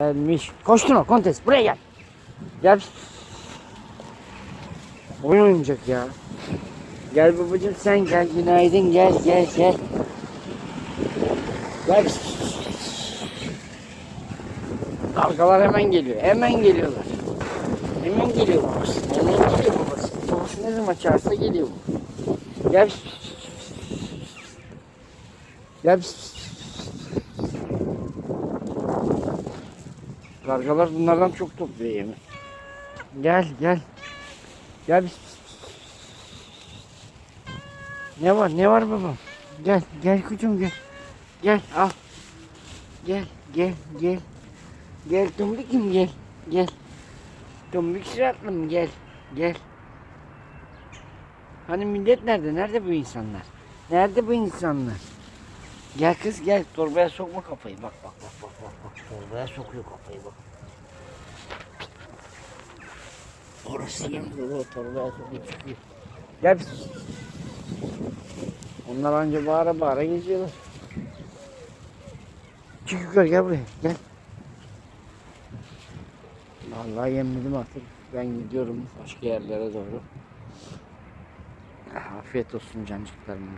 Gelmiş. Koştun o kontes buraya gel. Gel. Oyun oynayacak ya. Gel babacım sen gel günaydın gel gel gel. Gel. Kargalar hemen geliyor. Hemen geliyorlar. Hemen geliyor babası. Hemen geliyor babası. Babası ne zaman çağırsa geliyor. Gel. Gel. Kargalar bunlardan çok topluyor yemi. Gel gel. Gel. Ne var ne var babam? Gel gel kucum gel. Gel al. Gel gel gel. Gel tombikim gel. Gel. Tombik sıratlım gel. Gel. Hani millet nerede? Nerede bu insanlar? Nerede bu insanlar? Gel kız gel. Torbaya sokma kafayı. Bak bak bak bak bak. bak. Torbaya sokuyor kafayı bak. Orası o torbaya sokuyor çıkıyor. Gel. Onlar anca bağıra bağıra geziyorlar. Çık yukarı gel buraya gel. Vallahi yemledim artık. Ben gidiyorum başka yerlere doğru. Afiyet olsun cancıklarım.